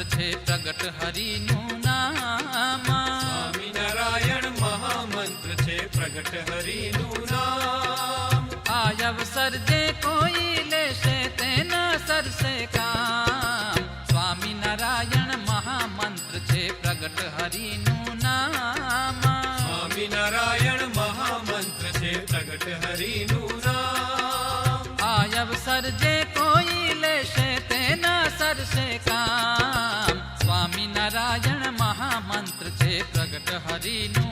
સુંદર છે પ્રગટ હરિનું નામ. સ્વામિનારાયણ મહામંત્ર છે પ્રગટ હરિનું નામ. આ અવસર જે કોઈ લેશે તેના સરસે કામ. સ્વામિનારાયણ મહામંત્ર છે પ્રગટ હરિનું નામ. સ્વામિનારાયણ મહામંત્ર છે પ્રગટ હરિનું નામ. આ અવસર જે કોઈ हरिनो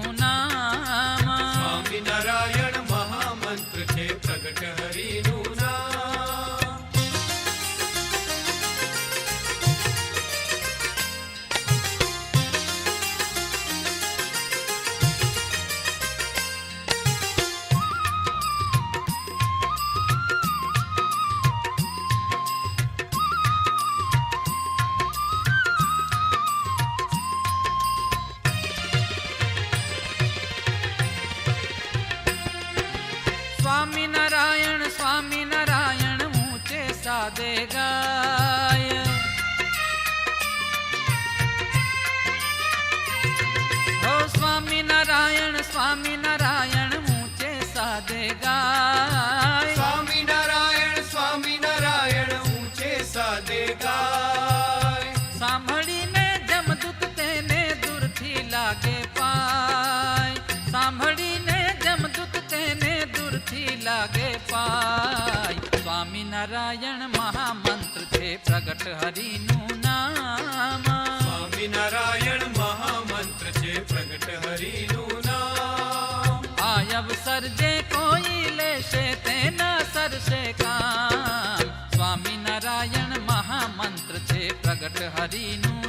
હરિનું નામ સ્વામિનારાયણ મહામંત્ર છે પ્રગટ હરિનું નામ. આ અવસર જે કોઈ લેશે તેના સરશે કામ સ્વામિનારાયણ મહામંત્ર છે પ્રગટ હરિનું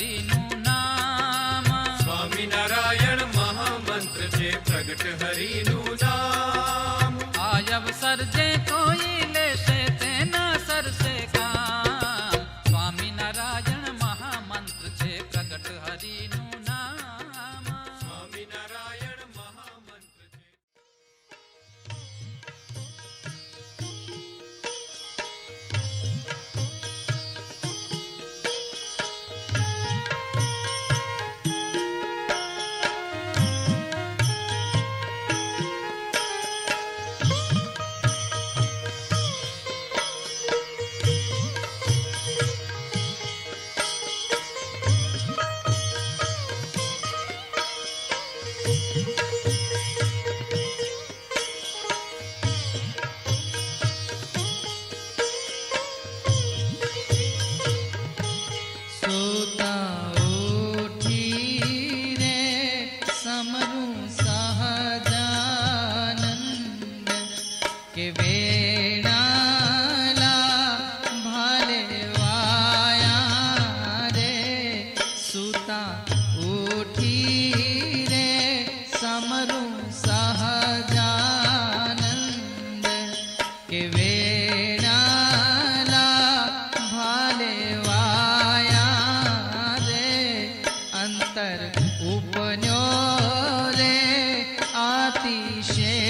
હરિનું નામ. સ્વામિનારાયણ મહામંત્ર છે પ્રગટ હરિનું નામ. આ અવસર જે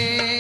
Yeah.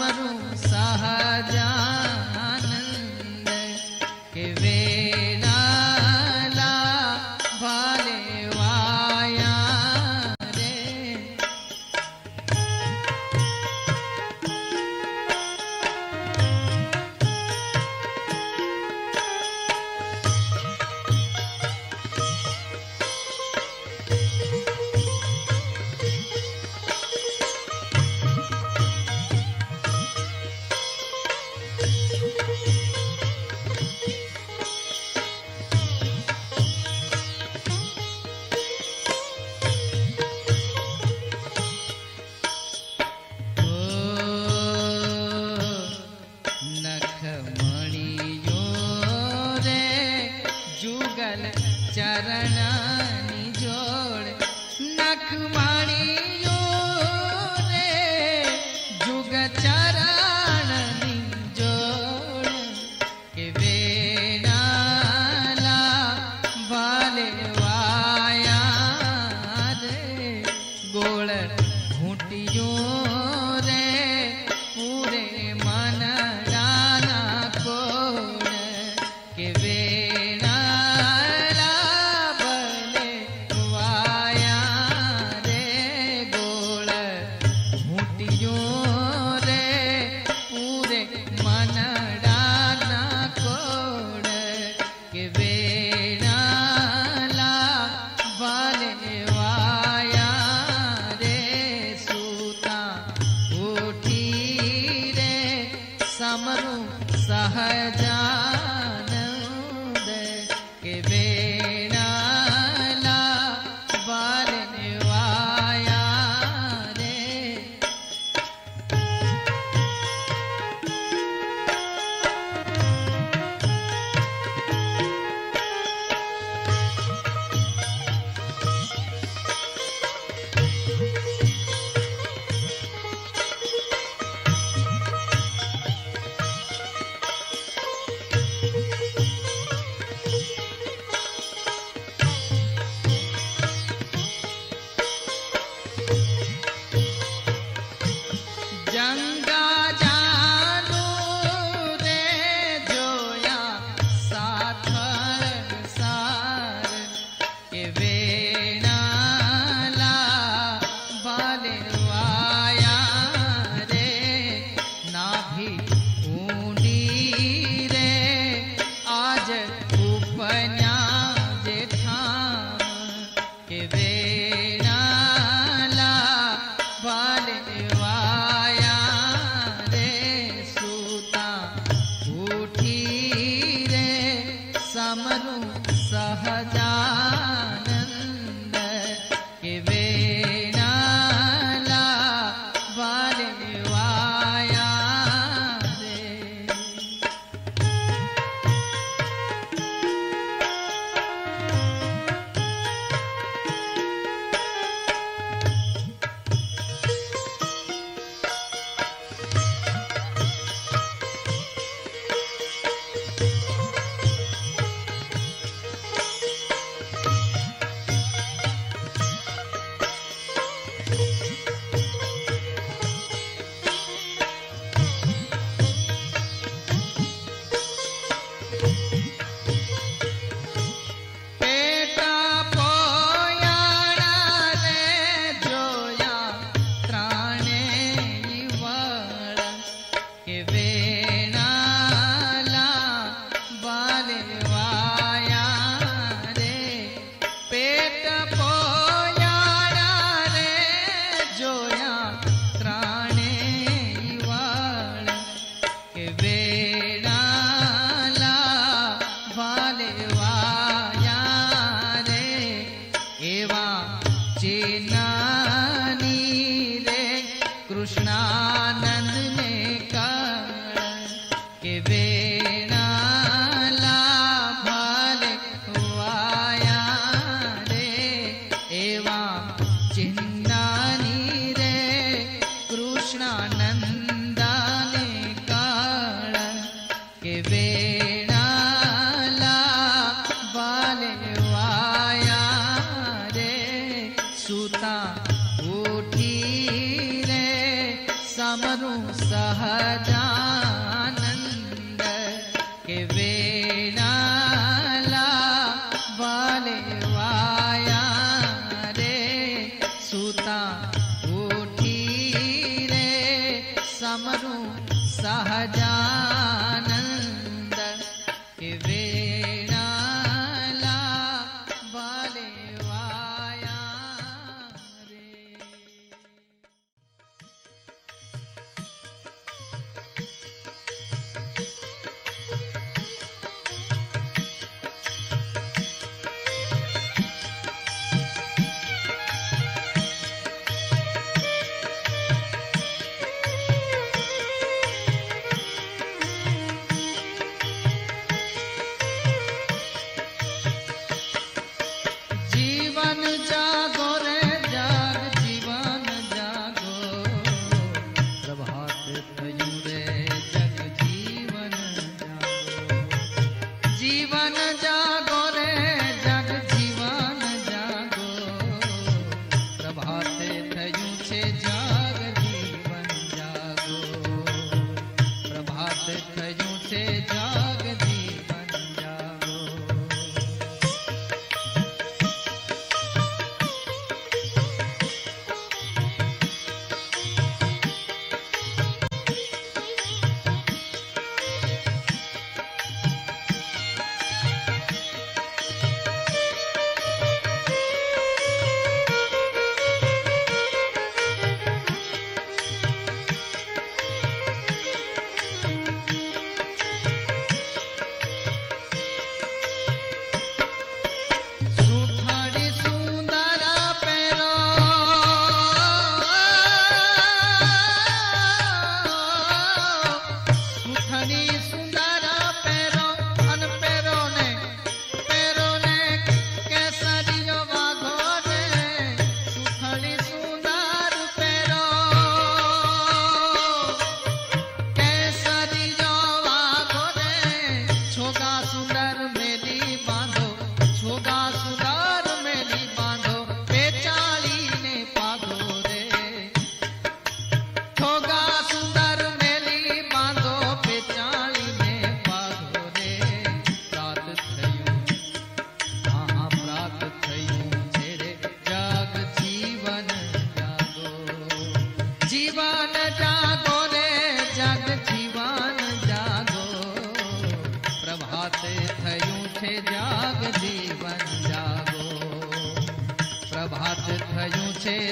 मरु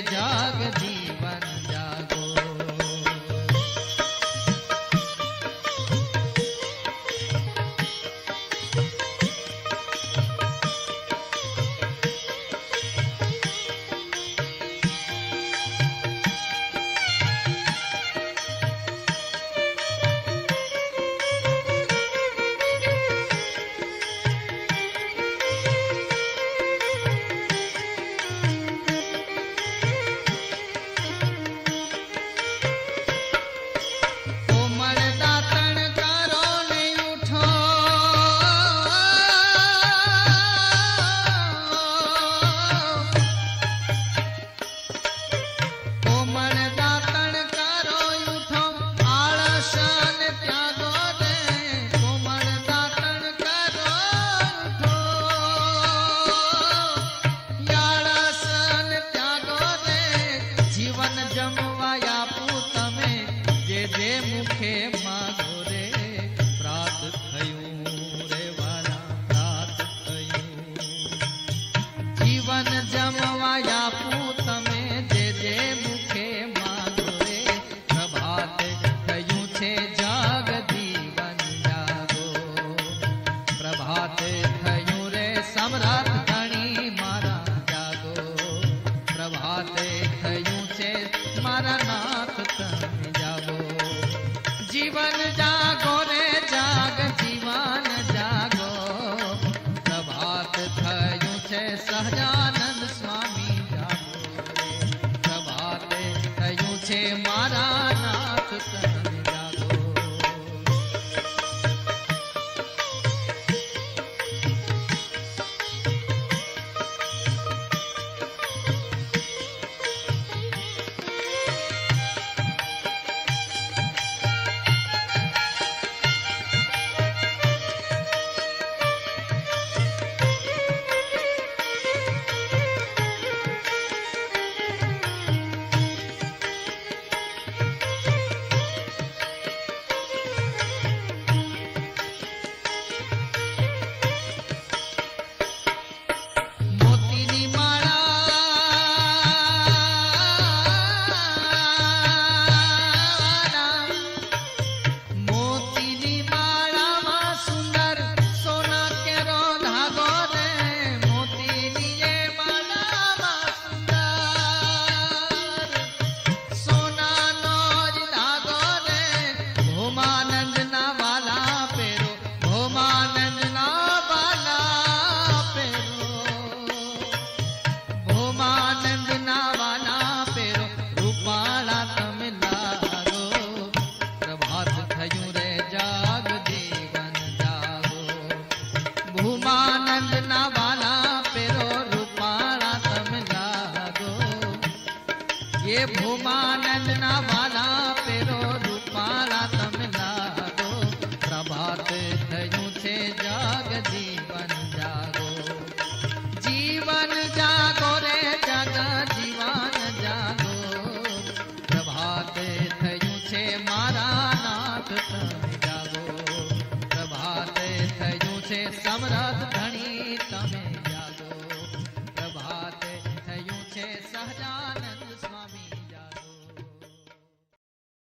जाग છે મા